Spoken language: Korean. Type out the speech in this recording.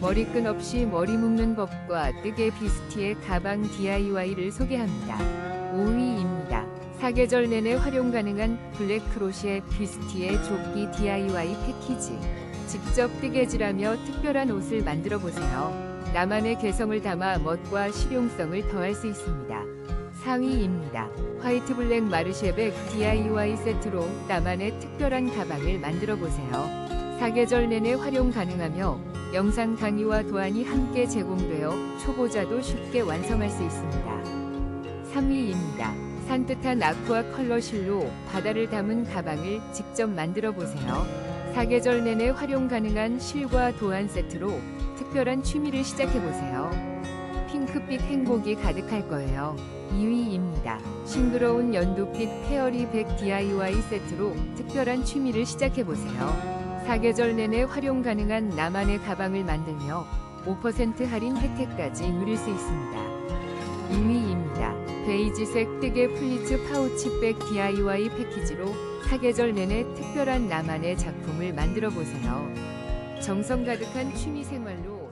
머리끈 없이 머리 묶는 법과 뜨개 비스티의 가방 DIY를 소개합니다. 5위입니다. 사계절 내내 활용 가능한 블랙 크로시의 비스티의 조끼 DIY 패키지. 직접 뜨개질하며 특별한 옷을 만들어 보세요. 나만의 개성을 담아 멋과 실용성을 더할 수 있습니다. 4위입니다. 화이트 블랙 마르쉐백 DIY 세트로 나만의 특별한 가방을 만들어 보세요. 사계절 내내 활용 가능하며 영상 강의와 도안이 함께 제공되어 초보자도 쉽게 완성할 수 있습니다. 3위입니다. 산뜻한 아쿠아 컬러 실로 바다를 담은 가방을 직접 만들어 보세요. 사계절 내내 활용 가능한 실과 도안 세트로 특별한 취미를 시작해 보세요. 핑크빛 행복이 가득할 거예요. 2위입니다. 싱그러운 연두빛 페어리 백 DIY 세트로 특별한 취미를 시작해 보세요. 사계절 내내 활용 가능한 나만의 가방을 만들며 5% 할인 혜택까지 누릴 수 있습니다. 2위입니다. 베이지색 뜨개 플리츠 파우치백 DIY 패키지로 사계절 내내 특별한 나만의 작품을 만들어 보세요. 정성 가득한 취미 생활로